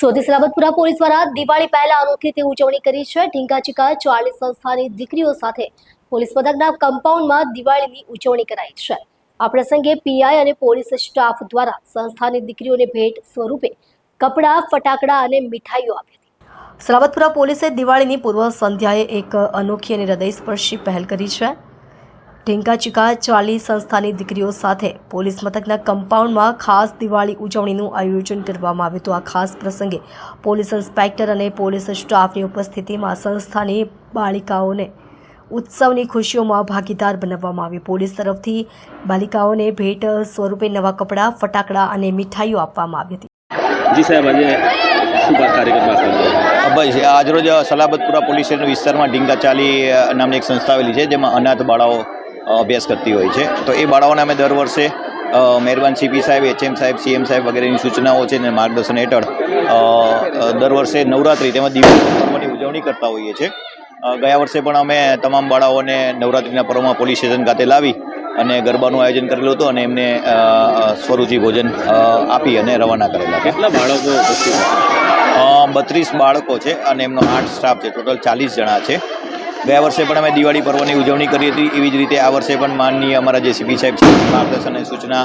સોથી સલાબતપુરા પોલીસ દ્વારા દિવાળી પહેલા અનોખી તે ઉજવણી કરી છે. ઢીંગા ચીકા ચાલીસ સંસ્થાની દીકરીઓ સાથે પોલીસ મથકના કમ્પાઉન્ડમાં દિવાળીની ઉજવણી કરાઈ છે. આ પ્રસંગે પીઆઈ અને પોલીસ સ્ટાફ દ્વારા સંસ્થાની દીકરીઓને ભેટ સ્વરૂપે કપડાં, ફટાકડા અને મીઠાઈઓ આપી હતી. પોલીસે દિવાળીની પૂર્વ સંધ્યાએ એક અનોખી અને હૃદયસ્પર્શી પહેલ કરી છે. ઢીંકા ચીકા ચાલી સંસ્થાની દીકરીઓ સાથે પોલીસ મથકના કમ્પાઉન્ડમાં ખાસ દિવાળી ઉજવણીનું આયોજન કરવામાં આવ્યું હતું. આ ખાસ પ્રસંગે પોલીસ ઇન્સ્પેક્ટર અને પોલીસ સ્ટાફની ઉપસ્થિતિમાં સંસ્થાની બાળિકાઓને ઉત્સવની ખુશીઓમાં ભાગીદાર બનાવવામાં આવ્યું. પોલીસ તરફથી બાલિકાઓને ભેટ સ્વરૂપે નવા કપડાં ફટાકડા અને મીઠાઈઓ આપવામાં આવી હતી. જી સાહેબ આજે આજરોજ સલાબતપુરા પોલીસ સ્ટેશન વિસ્તારમાં ઢીંગા ચાલી નામની એક સંસ્થા આવેલી છે જેમાં અનાથ બાળાઓ અભ્યાસ કરતી હોય છે. તો એ બાળાઓને અમે દર વર્ષે મહેરબાન સીપી સાહેબ એચએમ સાહેબ સીએમ સાહેબ વગેરેની સૂચનાઓ છે અને માર્ગદર્શન હેઠળ દર વર્ષે નવરાત્રિ તેમજ દિવાળી પર્વની ઉજવણી કરતા હોઈએ છીએ ગયા વર્ષે પણ અમે તમામ બાળાઓને નવરાત્રિના પર્વમાં પોલીસ સ્ટેશન ખાતે લાવી અને ગરબાનું આયોજન કરેલું હતું અને એમને સ્વરૂચિ ભોજન આપી અને રવાના કરેલા કેટલા બાળકો બત્રીસ બાળકો છે અને એમનો આઠ સ્ટાફ છે. ટોટલ ચાલીસ જણા છે. ગયા વર્ષે પણ અમે દિવાળી પર્વની ઉજવણી કરી હતી. એવી જ રીતે આ વર્ષે પણ માનનીય અમારા જે સીપી સાહેબ છે, માર્ગદર્શન અને સૂચના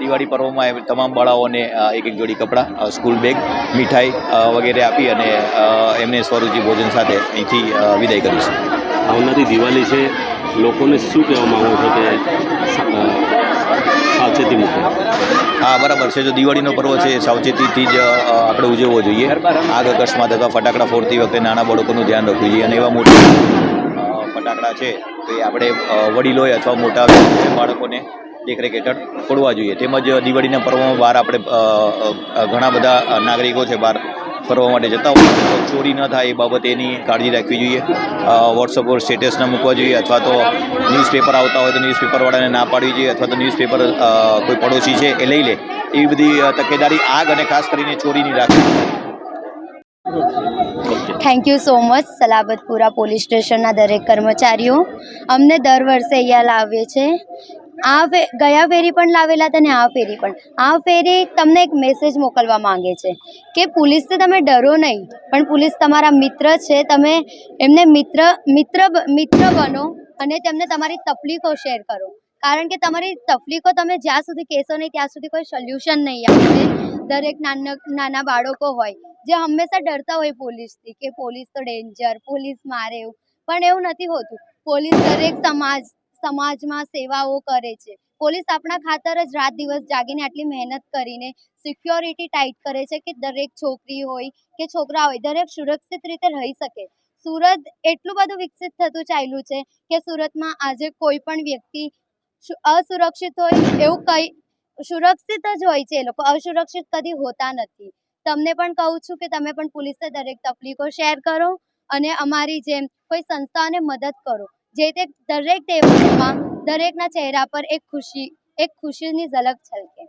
દિવાળી પર્વમાં તમામ બાળાઓને એક એક જોડી કપડાં સ્કૂલ બેગ મીઠાઈ વગેરે આપી અને એમને સ્વરૂચિ ભોજન સાથે અહીંથી વિદાય કરીશું આવનારી દિવાળી છે લોકોને શું કહેવા માગો છો કે સાવચેતી મૂકે? હા બરાબર છે. જો દિવાળીનો પર્વ છે એ સાવચેતીથી જ આપણે ઉજવવો જોઈએ. આગ અકસ્માત અથવા ફટાકડા ફોડતી વખતે નાના બાળકોનું ધ્યાન રાખવું જોઈએ. અને એવા મોટા ફટાકડા છે તો એ આપણે વડીલોએ અથવા મોટા બાળકોને દેખરેખ હેઠળ ફોડવા જોઈએ. તેમજ દિવાળીના પર્વમાં બહાર આપણે ઘણા બધા નાગરિકો છે બહાર ફરવા માટે જતા હોય. તો ચોરી ન થાય એ બાબતે એની કાળજી રાખવી જોઈએ. વોટ્સઅપ પર સ્ટેટસ ન મૂકવા જોઈએ અથવા તો ન્યૂઝપેપર આવતા હોય તો ન્યૂઝપેપરવાળાને ના પાડવી જોઈએ અથવા તો ન્યૂઝપેપર કોઈ પડોશી છે એ લઈ લે. એવી બધી તકેદારી આગ અને ખાસ કરીને ચોરીની રાખવી thank you so much Salabatpura police સ્ટેશનના દરેક કર્મચારીઓ. અમને દર વર્ષે અહીંયા લાવે છે આ ગયા ફેરી પણ લાવેલા હતા ને આ ફેરી પણ. આ ફેરી તમને એક મેસેજ મોકલવા માંગે છે કે પોલીસથી તમે ડરો નહીં, પણ પોલીસ તમારા મિત્ર છે, તમે એમને મિત્ર મિત્ર મિત્ર બનો અને તેમને તમારી તકલીફો શેર કરો. કારણ કે તમારી તકલીફો તમે જ્યાં સુધી કહેશો નહીં, ત્યાં સુધી કોઈ સોલ્યુશન નહીં આવશે દરેક નાના નાના બાળકો હોય, જે હંમેશા ડરતા હોય પોલીસથી કે પોલીસ તો ડેન્જર પોલીસ મારે એવું. પણ એવું નથી હોતું. પોલીસ દરેક સમાજ સમાજમાં સેવાઓ કરે છે. પોલીસ આપણા ખાતર જ રાત દિવસ જાગીને આટલી મહેનત કરીને સિક્યોરિટી ટાઈટ કરે છે કે દરેક છોકરી હોય કે છોકરા હોય, દરેક સુરક્ષિત રીતે રહી શકે. સુરત એટલું બધું વિકસિત થતું ચાલ્યું છે કે સુરતમાં આજે કોઈ પણ વ્યક્તિ અસુરક્ષિત હોય એવું કંઈ, સુરક્ષિત જ હોય છે એ લોકો. અસુરક્ષિત કદી હોતા નથી. તમને પણ કહું છું કે તમે પણ પોલીસને દરેક તકલીફો શેર કરો અને અમારી જેમ કોઈ સંસ્થાને મદદ કરો. જે તે દરેક તહેવારોમાં દરેકના ચહેરા પર એક ખુશી એક ખુશીની ઝલક છલકે.